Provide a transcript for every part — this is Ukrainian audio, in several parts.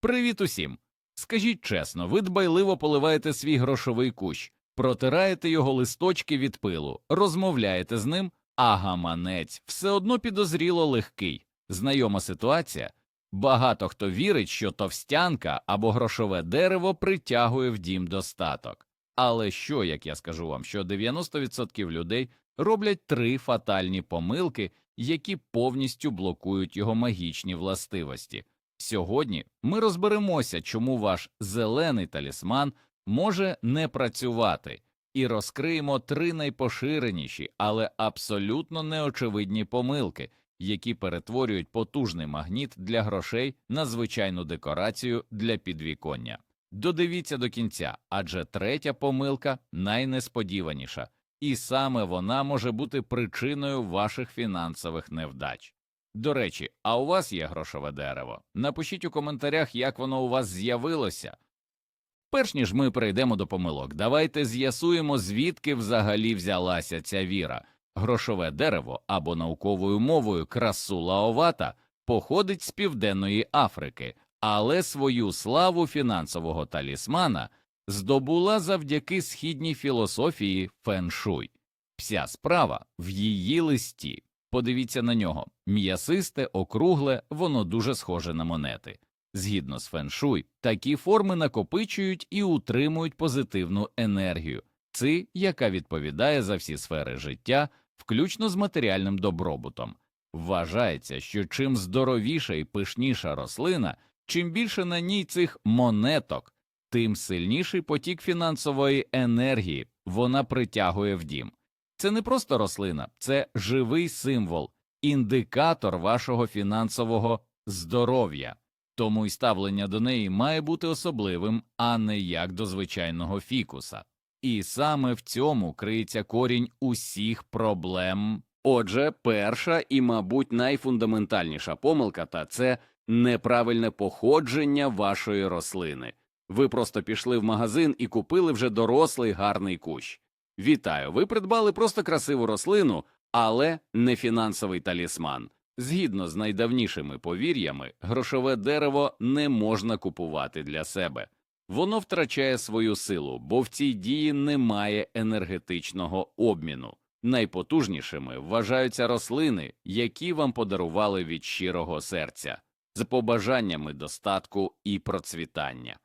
Привіт усім! Скажіть чесно, ви дбайливо поливаєте свій грошовий кущ, протираєте його листочки від пилу, розмовляєте з ним, а гаманець все одно підозріло легкий. Знайома ситуація. Багато хто вірить, що товстянка або грошове дерево притягує в дім достаток. Але що, як я скажу вам, що 90% людей роблять три фатальні помилки, які повністю блокують його магічні властивості. Сьогодні ми розберемося, чому ваш зелений талісман може не працювати, і розкриємо три найпоширеніші, але абсолютно неочевидні помилки, які перетворюють потужний магніт для грошей на звичайну декорацію для підвіконня. Додивіться до кінця, адже третя помилка найнесподіваніша, і саме вона може бути причиною ваших фінансових невдач. До речі, а у вас є грошове дерево? Напишіть у коментарях, як воно у вас з'явилося. Перш ніж ми перейдемо до помилок, давайте з'ясуємо, звідки взагалі взялася ця віра. Грошове дерево або науковою мовою красула овата походить з Південної Африки, але свою славу фінансового талісмана здобула завдяки східній філософії феншуй. Вся справа в її листі. Подивіться на нього м'ясисте, округле, воно дуже схоже на монети. Згідно з феншуй, такі форми накопичують і утримують позитивну енергію, ци, яка відповідає за всі сфери життя, включно з матеріальним добробутом. Вважається, що чим здоровіша і пишніша рослина, чим більше на ній цих монеток, тим сильніший потік фінансової енергії вона притягує в дім. Це не просто рослина, це живий символ, індикатор вашого фінансового здоров'я, тому й ставлення до неї має бути особливим, а не як до звичайного фікуса. І саме в цьому криється корінь усіх проблем. Отже, перша і, мабуть, найфундаментальніша помилка та це неправильне походження вашої рослини. Ви просто пішли в магазин і купили вже дорослий гарний кущ. Вітаю, ви придбали просто красиву рослину, але не фінансовий талісман. Згідно з найдавнішими повір'ями, грошове дерево не можна купувати для себе. Воно втрачає свою силу, бо в цій дії немає енергетичного обміну. Найпотужнішими вважаються рослини, які вам подарували від щирого серця, з побажаннями достатку і процвітання.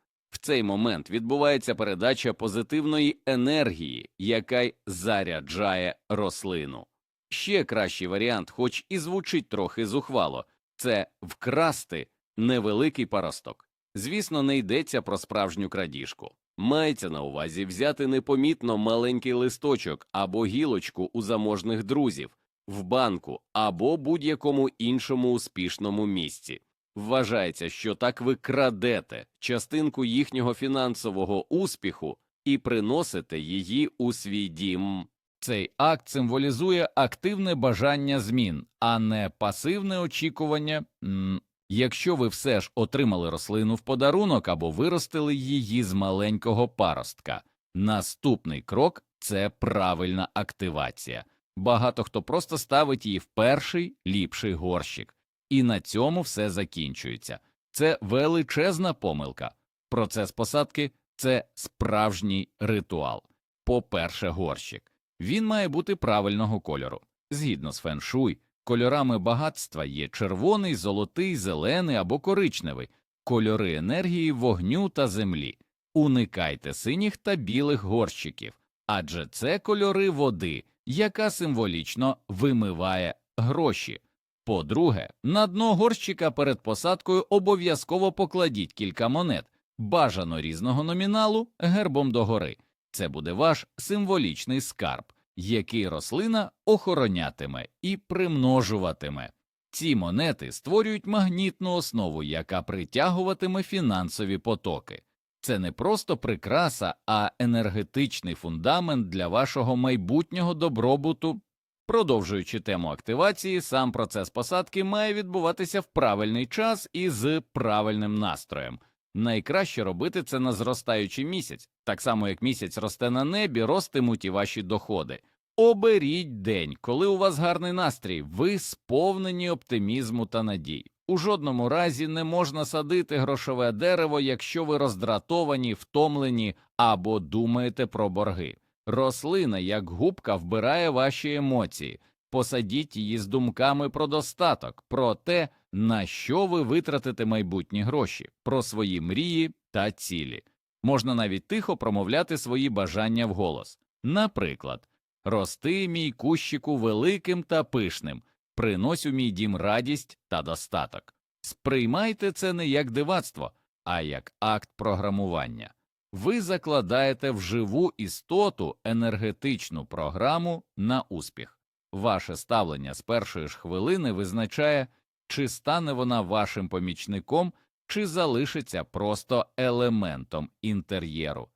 Цей момент відбувається передача позитивної енергії, яка й заряджає рослину. Ще кращий варіант, хоч і звучить трохи зухвало, це вкрасти невеликий паросток. Звісно, не йдеться про справжню крадіжку. Мається на увазі взяти непомітно маленький листочок або гілочку у заможних друзів, в банку або будь-якому іншому успішному місці. Вважається, що так ви крадете частинку їхнього фінансового успіху і приносите її у свій дім. Цей акт символізує активне бажання змін, а не пасивне очікування. Якщо ви все ж отримали рослину в подарунок або виростили її з маленького паростка, наступний крок це правильна активація. Багато хто просто ставить її в перший ліпший горщик, і на цьому все закінчується. Це величезна помилка. Процес посадки це справжній ритуал. По-перше, горщик. Він має бути правильного кольору. Згідно з феншуй, кольорами багатства є червоний, золотий, зелений або коричневий, кольори енергії вогню та землі. Уникайте синіх та білих горщиків, адже це кольори води, яка символічно вимиває гроші. По-друге, на дно горщика перед посадкою обов'язково покладіть кілька монет, бажано різного номіналу гербом догори. Це буде ваш символічний скарб, який рослина охоронятиме і примножуватиме. Ці монети створюють магнітну основу, яка притягуватиме фінансові потоки. Це не просто прикраса, а енергетичний фундамент для вашого майбутнього добробуту. Продовжуючи тему активації, сам процес посадки має відбуватися в правильний час і з правильним настроєм. Найкраще робити це на зростаючий місяць, так само як місяць росте на небі, ростимуть і ваші доходи. Оберіть день, коли у вас гарний настрій, ви сповнені оптимізму та надій. У жодному разі не можна садити грошове дерево, якщо ви роздратовані, втомлені або думаєте про борги. Рослина, як губка, вбирає ваші емоції. Посадіть її з думками про достаток, про те, на що ви витратите майбутні гроші, про свої мрії та цілі. Можна навіть тихо промовляти свої бажання вголос. Наприклад, рости мій кущику великим та пишним, принось у мій дім радість та достаток. Сприймайте це не як дивацтво, а як акт програмування. Ви закладаєте в живу істоту енергетичну програму на успіх. Ваше ставлення з першої ж хвилини визначає, чи стане вона вашим помічником, чи залишиться просто елементом інтер'єру.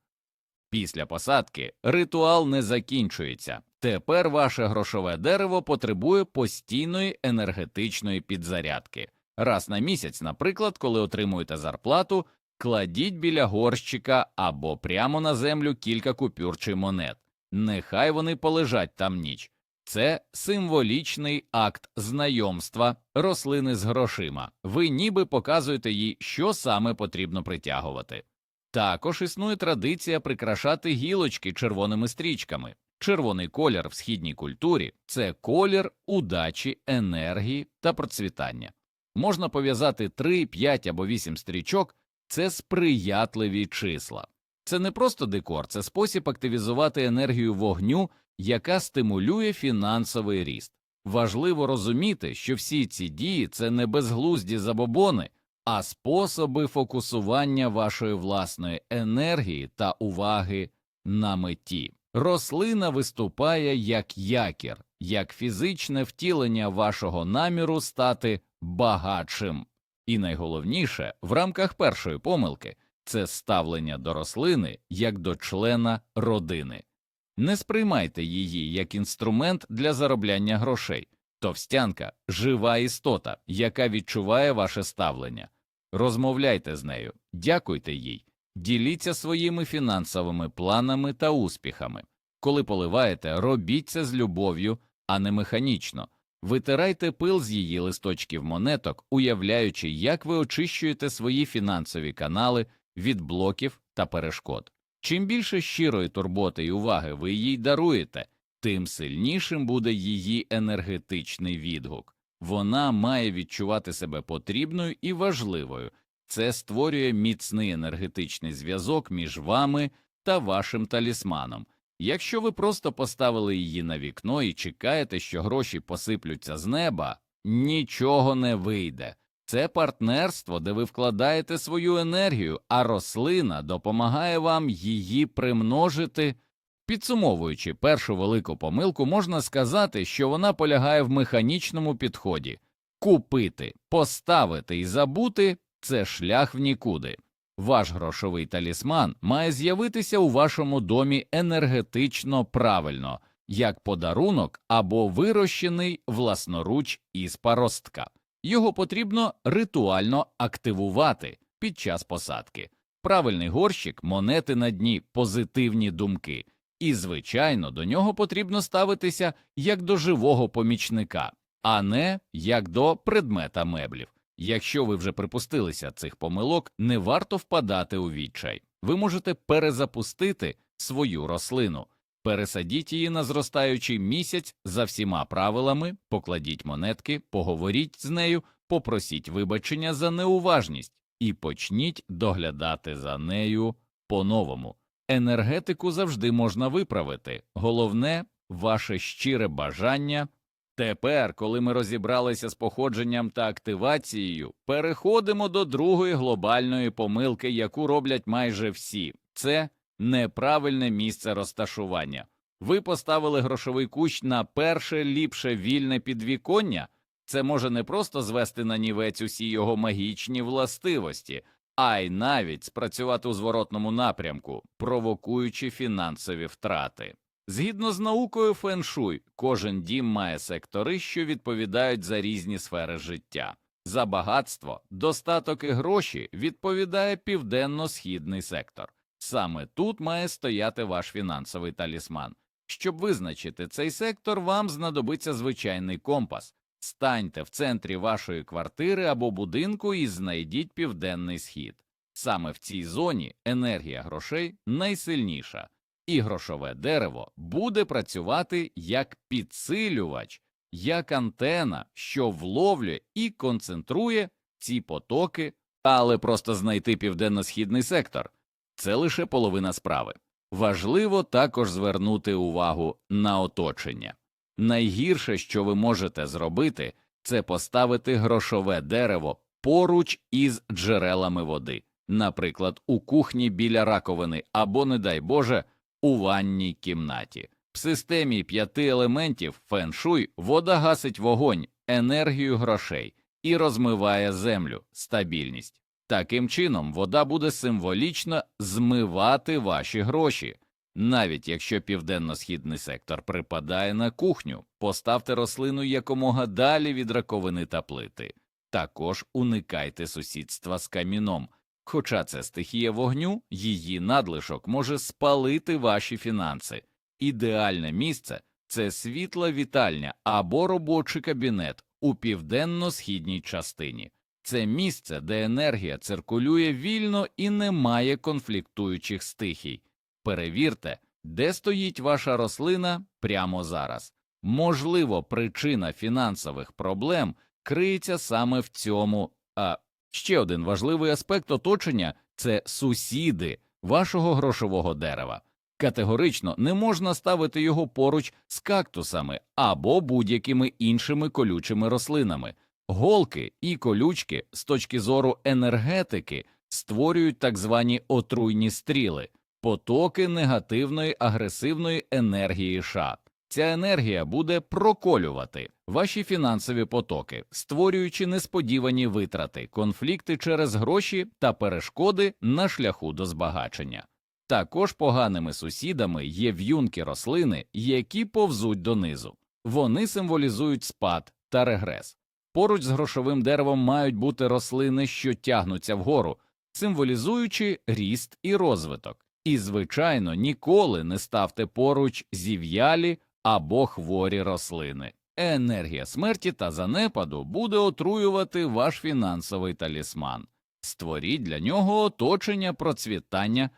Після посадки ритуал не закінчується. Тепер ваше грошове дерево потребує постійної енергетичної підзарядки. Раз на місяць, наприклад, коли отримуєте зарплату, кладіть біля горщика або прямо на землю кілька купюр чи монет. Нехай вони полежать там ніч. Це символічний акт знайомства рослини з грошима. Ви ніби показуєте їй, що саме потрібно притягувати. Також існує традиція прикрашати гілочки червоними стрічками. Червоний колір в східній культурі це колір удачі, енергії та процвітання. Можна пов'язати 3, 5 або 8 стрічок це сприятливі числа. Це не просто декор, це спосіб активізувати енергію вогню, яка стимулює фінансовий ріст. Важливо розуміти, що всі ці дії це не безглузді забобони, а способи фокусування вашої власної енергії та уваги на меті. Рослина виступає як якір, як фізичне втілення вашого наміру стати багатшим. І найголовніше в рамках першої помилки це ставлення до рослини як до члена родини. Не сприймайте її як інструмент для заробляння грошей. Товстянка жива істота, яка відчуває ваше ставлення. Розмовляйте з нею, дякуйте їй, діліться своїми фінансовими планами та успіхами. Коли поливаєте, робіть це з любов'ю, а не механічно. Витирайте пил з її листочків монеток, уявляючи, як ви очищуєте свої фінансові канали від блоків та перешкод. Чим більше щирої турботи і уваги ви їй даруєте, тим сильнішим буде її енергетичний відгук. Вона має відчувати себе потрібною і важливою. Це створює міцний енергетичний зв'язок між вами та вашим талісманом. Якщо ви просто поставили її на вікно і чекаєте, що гроші посиплються з неба, нічого не вийде. Це партнерство, де ви вкладаєте свою енергію, а рослина допомагає вам її примножити. Підсумовуючи першу велику помилку, можна сказати, що вона полягає в механічному підході купити, поставити і забути це шлях в нікуди. Ваш грошовий талісман має з'явитися у вашому домі енергетично правильно, як подарунок або вирощений власноруч із паростка. Його потрібно ритуально активувати під час посадки. Правильний горщик, монети на дні, позитивні думки. І, звичайно, до нього потрібно ставитися як до живого помічника, а не як до предмета меблів. Якщо ви вже припустилися цих помилок, не варто впадати у відчай. Ви можете перезапустити свою рослину, пересадіть її на зростаючий місяць за всіма правилами, покладіть монетки, поговоріть з нею, попросіть вибачення за неуважність і почніть доглядати за нею по-новому. Енергетику завжди можна виправити, головне ваше щире бажання. Тепер, коли ми розібралися з походженням та активацією, переходимо до другої глобальної помилки, яку роблять майже всі це неправильне місце розташування. Ви поставили грошовий кущ на перше ліпше вільне підвіконня. Це може не просто звести на нівець усі його магічні властивості, а й навіть спрацювати у зворотному напрямку, провокуючи фінансові втрати. Згідно з наукою феншуй, кожен дім має сектори, що відповідають за різні сфери життя. За багатство, достаток і гроші відповідає південно-східний сектор. Саме тут має стояти ваш фінансовий талісман. Щоб визначити цей сектор, вам знадобиться звичайний компас. Станьте в центрі вашої квартири або будинку і знайдіть південний схід. Саме в цій зоні енергія грошей найсильніша, і грошове дерево буде працювати як підсилювач, як антена, що вловлює і концентрує ці потоки, але просто знайти південно-східний сектор це лише половина справи. Важливо також звернути увагу на оточення. Найгірше, що ви можете зробити, це поставити грошове дерево поруч із джерелами води, наприклад, у кухні біля раковини або, не дай Боже, у ванній кімнаті. В системі п'яти елементів феншуй вода гасить вогонь, енергію грошей і розмиває землю, стабільність. Таким чином, вода буде символічно змивати ваші гроші. Навіть якщо південно-східний сектор припадає на кухню, поставте рослину якомога далі від раковини та плити. Також уникайте сусідства з каміном. Хоча це стихія вогню, її надлишок може спалити ваші фінанси. Ідеальне місце це світла вітальня або робочий кабінет у південно-східній частині. Це місце, де енергія циркулює вільно і немає конфліктуючих стихій. Перевірте, де стоїть ваша рослина прямо зараз. Можливо, причина фінансових проблем криється саме в цьому. А ще один важливий аспект оточення це сусіди вашого грошового дерева. Категорично не можна ставити його поруч з кактусами або будь-якими іншими колючими рослинами. Голки і колючки з точки зору енергетики створюють так звані отруйні стріли, потоки негативної агресивної енергії ша. Ця енергія буде проколювати ваші фінансові потоки, створюючи несподівані витрати, конфлікти через гроші та перешкоди на шляху до збагачення. Також поганими сусідами є в'юнки рослини, які повзуть донизу. Вони символізують спад та регрес. Поруч з грошовим деревом мають бути рослини, що тягнуться вгору, символізуючи ріст і розвиток. І, звичайно, ніколи не ставте поруч зів'ялі або хворі рослини. Енергія смерті та занепаду буде отруювати ваш фінансовий талісман. Створіть для нього оточення процвітання.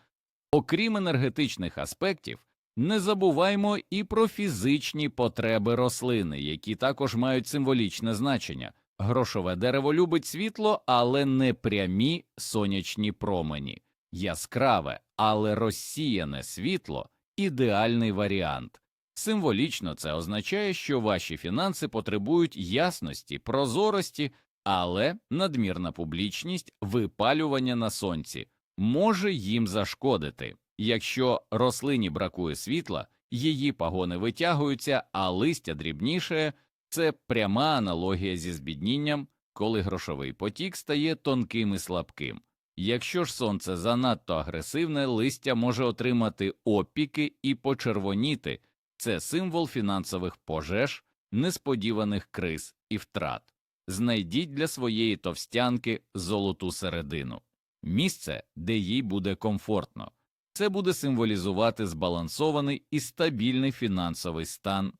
Окрім енергетичних аспектів, не забуваймо і про фізичні потреби рослини, які також мають символічне значення. Грошове дерево любить світло, але не прямі сонячні промені. Яскраве, але розсіяне світло ідеальний варіант. Символічно це означає, що ваші фінанси потребують ясності, прозорості, але надмірна публічність випалювання на сонці може їм зашкодити. Якщо рослині бракує світла, її пагони витягуються, а листя дрібніше це пряма аналогія зі збіднінням, коли грошовий потік стає тонким і слабким. Якщо ж сонце занадто агресивне, листя може отримати опіки і почервоніти це символ фінансових пожеж, несподіваних криз і втрат. Знайдіть для своєї товстянки золоту середину, місце, де їй буде комфортно. Це буде символізувати збалансований і стабільний фінансовий стан,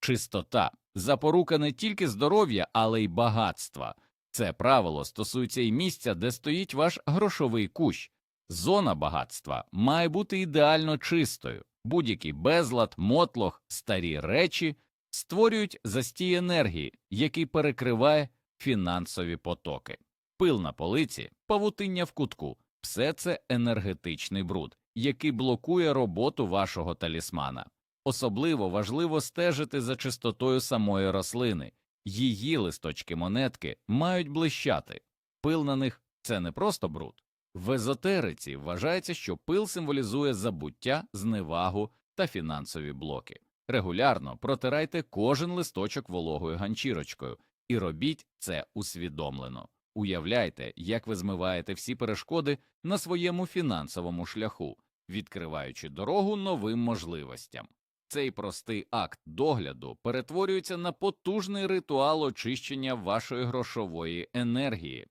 чистота, запорука не тільки здоров'я, але й багатства. Це правило стосується і місця, де стоїть ваш грошовий кущ. Зона багатства має бути ідеально чистою. Будь-який безлад, мотлох, старі речі створюють застій енергії, який перекриває фінансові потоки. Пил на полиці, павутиння в кутку все це енергетичний бруд, який блокує роботу вашого талісмана. Особливо важливо стежити за чистотою самої рослини, її листочки монетки мають блищати, пил на них це не просто бруд. В езотериці вважається, що пил символізує забуття, зневагу та фінансові блоки. Регулярно протирайте кожен листочок вологою ганчірочкою і робіть це усвідомлено. Уявляйте, як ви змиваєте всі перешкоди на своєму фінансовому шляху, відкриваючи дорогу новим можливостям. Цей простий акт догляду перетворюється на потужний ритуал очищення вашої грошової енергії.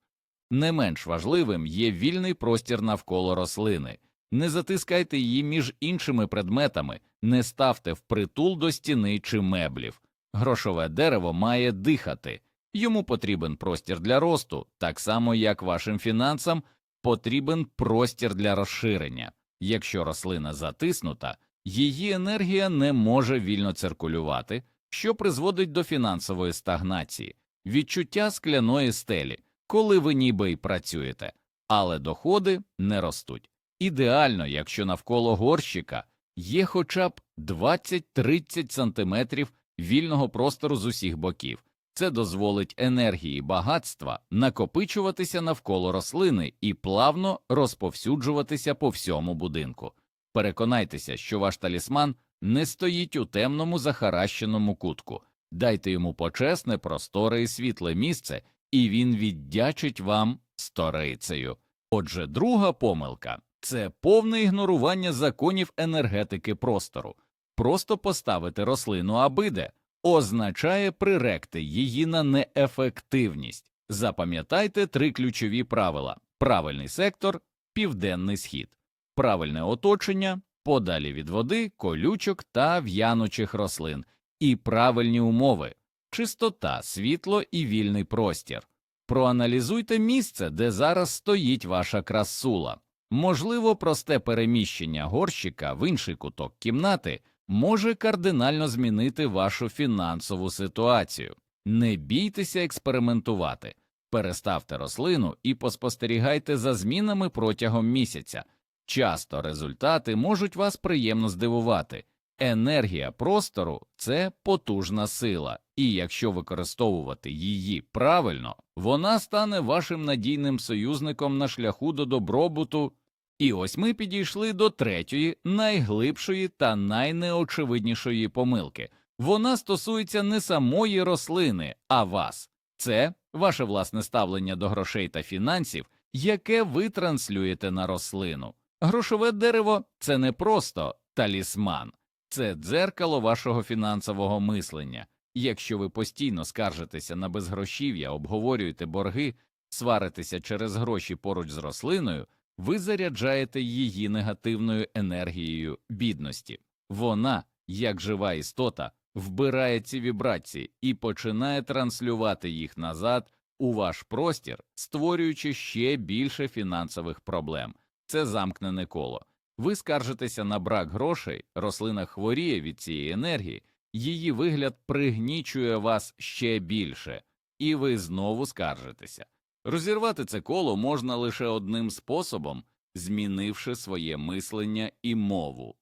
Не менш важливим є вільний простір навколо рослини. Не затискайте її між іншими предметами, не ставте впритул до стіни чи меблів. Грошове дерево має дихати, йому потрібен простір для росту, так само як вашим фінансам потрібен простір для розширення. Якщо рослина затиснута, її енергія не може вільно циркулювати, що призводить до фінансової стагнації, відчуття скляної стелі, коли ви ніби й працюєте, але доходи не ростуть. Ідеально, якщо навколо горщика є хоча б 20-30 сантиметрів вільного простору з усіх боків. Це дозволить енергії багатства накопичуватися навколо рослини і плавно розповсюджуватися по всьому будинку. Переконайтеся, що ваш талісман не стоїть у темному захаращеному кутку. Дайте йому почесне, просторе і світле місце, і він віддячить вам сторицею. Отже, друга помилка це повне ігнорування законів енергетики простору. Просто поставити рослину абиде означає приректи її на неефективність. Запам'ятайте три ключові правила: правильний сектор, південний схід, правильне оточення, подалі від води, колючок та в'янучих рослин, і правильні умови, чистота, світло і вільний простір. Проаналізуйте місце, де зараз стоїть ваша красула. Можливо, просте переміщення горщика в інший куток кімнати може кардинально змінити вашу фінансову ситуацію. Не бійтеся експериментувати, переставте рослину і поспостерігайте за змінами протягом місяця. Часто результати можуть вас приємно здивувати. Енергія простору це потужна сила, і якщо використовувати її правильно, вона стане вашим надійним союзником на шляху до добробуту. І ось ми підійшли до третьої, найглибшої та найнеочевиднішої помилки. Вона стосується не самої рослини, а вас. Це ваше власне ставлення до грошей та фінансів, яке ви транслюєте на рослину. Грошове дерево це не просто талісман, це дзеркало вашого фінансового мислення. Якщо ви постійно скаржитеся на безгрошів'я, обговорюєте борги, сваритеся через гроші поруч з рослиною, ви заряджаєте її негативною енергією бідності. Вона, як жива істота, вбирає ці вібрації і починає транслювати їх назад у ваш простір, створюючи ще більше фінансових проблем. Це замкнене коло. Ви скаржитеся на брак грошей, рослина хворіє від цієї енергії, її вигляд пригнічує вас ще більше, і ви знову скаржитеся. Розірвати це коло можна лише одним способом, змінивши своє мислення і мову.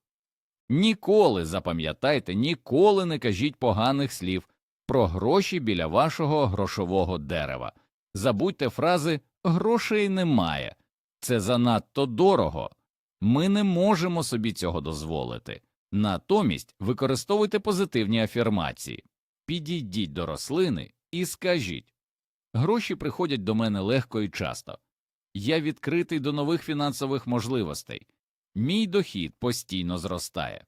Ніколи, запам'ятайте, ніколи не кажіть поганих слів про гроші біля вашого грошового дерева. Забудьте фрази грошей немає, це занадто дорого. Ми не можемо собі цього дозволити. Натомість використовуйте позитивні афірмації, підійдіть до рослини і скажіть гроші приходять до мене легко і часто. Я відкритий до нових фінансових можливостей, мій дохід постійно зростає.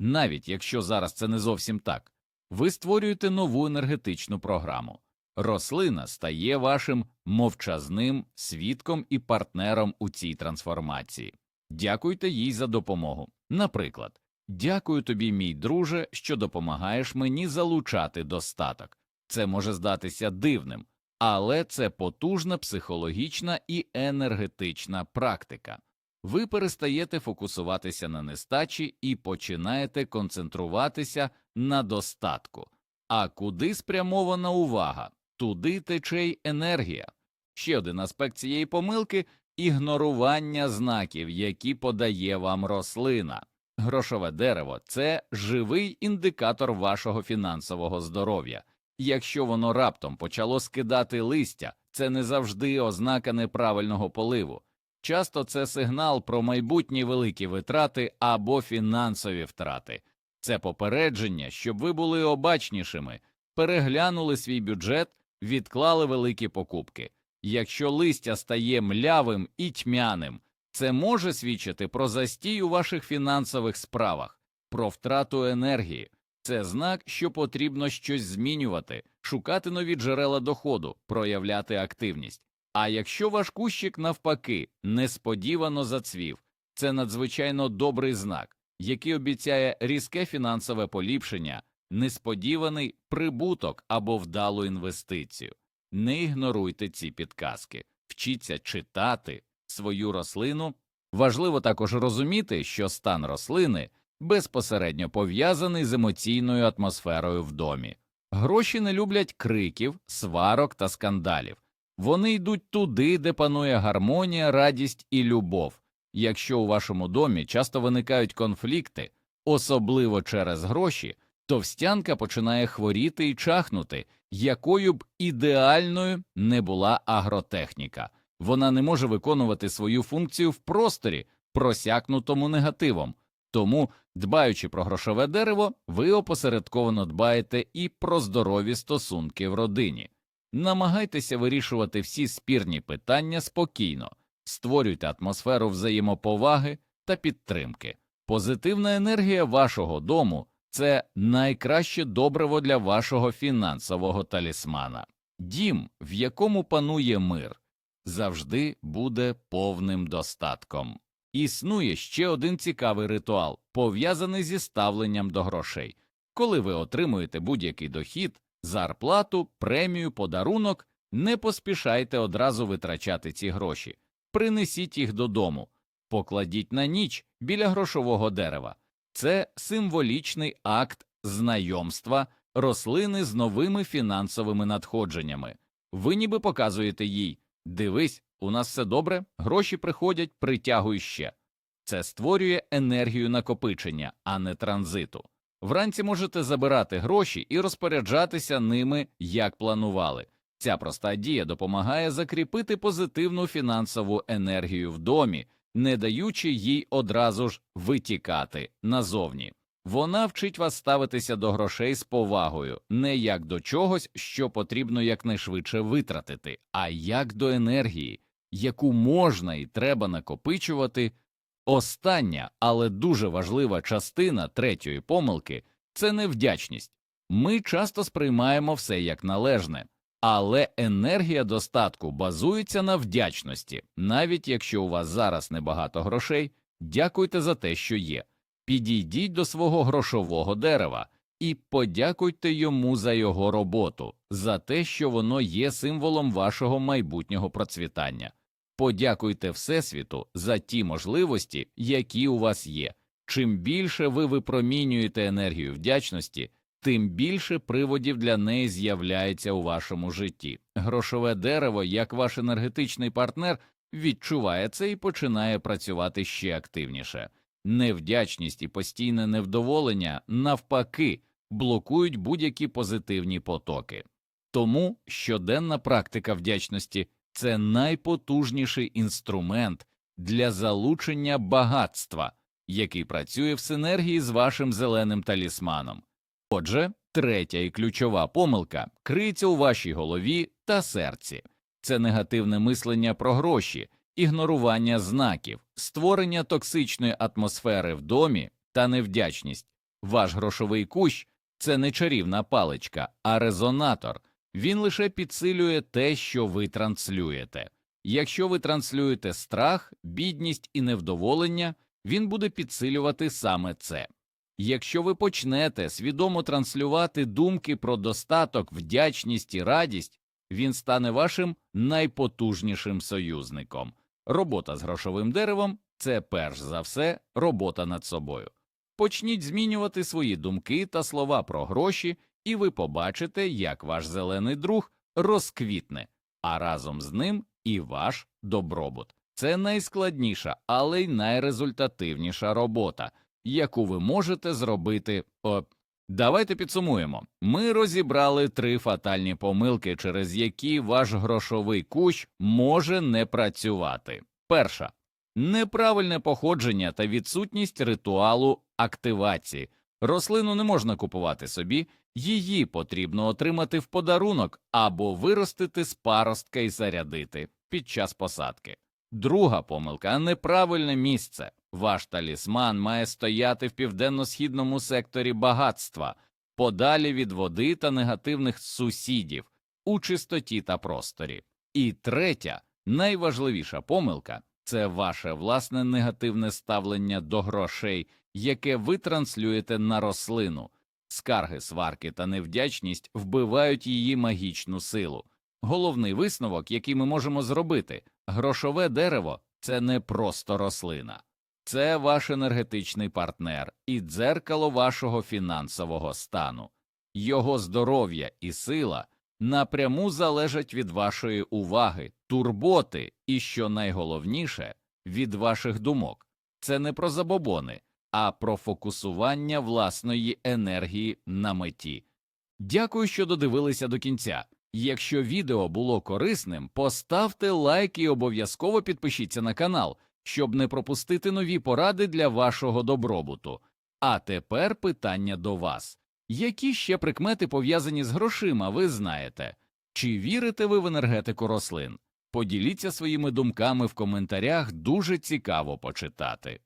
Навіть якщо зараз це не зовсім так, ви створюєте нову енергетичну програму. Рослина стає вашим мовчазним свідком і партнером у цій трансформації. Дякуйте їй за допомогу. Наприклад, дякую тобі, мій друже, що допомагаєш мені залучати достаток. Це може здатися дивним, але це потужна психологічна і енергетична практика. Ви перестаєте фокусуватися на нестачі і починаєте концентруватися на достатку. А куди спрямована увага? Туди тече й енергія. Ще один аспект цієї помилки ігнорування знаків, які подає вам рослина. Грошове дерево це живий індикатор вашого фінансового здоров'я. Якщо воно раптом почало скидати листя, це не завжди ознака неправильного поливу. Часто це сигнал про майбутні великі витрати або фінансові втрати. Це попередження, щоб ви були обачнішими, переглянули свій бюджет, відклали великі покупки. Якщо листя стає млявим і тьмяним, це може свідчити про застій у ваших фінансових справах, про втрату енергії. Це знак, що потрібно щось змінювати, шукати нові джерела доходу, проявляти активність. А якщо ваш кущик, навпаки, несподівано зацвів, це надзвичайно добрий знак, який обіцяє різке фінансове поліпшення, несподіваний прибуток або вдалу інвестицію. Не ігноруйте ці підказки, вчіться читати свою рослину. Важливо також розуміти, що стан рослини безпосередньо пов'язаний з емоційною атмосферою в домі. Гроші не люблять криків, сварок та скандалів. Вони йдуть туди, де панує гармонія, радість і любов. Якщо у вашому домі часто виникають конфлікти, особливо через гроші, товстянка починає хворіти і чахнути, якою б ідеальною не була агротехніка. Вона не може виконувати свою функцію в просторі, просякнутому негативом. Тому, дбаючи про грошове дерево, ви опосередковано дбаєте і про здорові стосунки в родині. Намагайтеся вирішувати всі спірні питання спокійно, створюйте атмосферу взаємоповаги та підтримки. Позитивна енергія вашого дому це найкраще добриво для вашого фінансового талісмана. Дім, в якому панує мир, завжди буде повним достатком. Існує ще один цікавий ритуал, пов'язаний зі ставленням до грошей. Коли ви отримуєте будь-який дохід, зарплату, премію, подарунок, не поспішайте одразу витрачати ці гроші, принесіть їх додому, покладіть на ніч біля грошового дерева. Це символічний акт знайомства рослини з новими фінансовими надходженнями. Ви ніби показуєте їй дивись, у нас все добре, гроші приходять, притягуй ще. Це створює енергію накопичення, а не транзиту. Вранці можете забирати гроші і розпоряджатися ними, як планували. Ця проста дія допомагає закріпити позитивну фінансову енергію в домі, не даючи їй одразу ж витікати назовні. Вона вчить вас ставитися до грошей з повагою, не як до чогось, що потрібно якнайшвидше витратити, а як до енергії, яку можна і треба накопичувати. Остання, але дуже важлива частина третьої помилки це невдячність. Ми часто сприймаємо все як належне, але енергія достатку базується на вдячності, навіть якщо у вас зараз небагато грошей, дякуйте за те, що є. Підійдіть до свого грошового дерева і подякуйте йому за його роботу, за те, що воно є символом вашого майбутнього процвітання. Подякуйте Всесвіту за ті можливості, які у вас є. Чим більше ви випромінюєте енергію вдячності, тим більше приводів для неї з'являється у вашому житті. Грошове дерево, як ваш енергетичний партнер, відчуває це і починає працювати ще активніше. Невдячність і постійне невдоволення, навпаки, блокують будь-які позитивні потоки. Тому щоденна практика вдячності це найпотужніший інструмент для залучення багатства, який працює в синергії з вашим зеленим талісманом. Отже, третя і ключова помилка криється у вашій голові та серці це негативне мислення про гроші, ігнорування знаків, створення токсичної атмосфери в домі та невдячність. Ваш грошовий кущ це не чарівна паличка, а резонатор. Він лише підсилює те, що ви транслюєте. Якщо ви транслюєте страх, бідність і невдоволення, він буде підсилювати саме це. Якщо ви почнете свідомо транслювати думки про достаток, вдячність і радість, він стане вашим найпотужнішим союзником. Робота з грошовим деревом це перш за все робота над собою. Почніть змінювати свої думки та слова про гроші, і ви побачите, як ваш зелений друг розквітне, а разом з ним і ваш добробут. Це найскладніша, але й найрезультативніша робота, яку ви можете зробити. О, давайте підсумуємо. Ми розібрали три фатальні помилки, через які ваш грошовий кущ може не працювати. Перша неправильне походження та відсутність ритуалу активації. Рослину не можна купувати собі, її потрібно отримати в подарунок або виростити з паростка і зарядити під час посадки. Друга помилка неправильне місце. Ваш талісман має стояти в південно-східному секторі багатства, подалі від води та негативних сусідів, у чистоті та просторі. І третя, найважливіша помилка це ваше власне негативне ставлення до грошей, яке ви транслюєте на рослину. Скарги, сварки та невдячність вбивають її магічну силу. Головний висновок, який ми можемо зробити грошове дерево це не просто рослина, це ваш енергетичний партнер і дзеркало вашого фінансового стану. Його здоров'я і сила напряму залежать від вашої уваги, турботи і, що найголовніше, від ваших думок. Це не про забобони, а про фокусування власної енергії на меті. Дякую, що додивилися до кінця. Якщо відео було корисним, поставте лайк і обов'язково підпишіться на канал, щоб не пропустити нові поради для вашого добробуту. А тепер питання до вас. Які ще прикмети пов'язані з грошима, ви знаєте? Чи вірите ви в енергетику рослин? Поділіться своїми думками в коментарях, дуже цікаво почитати.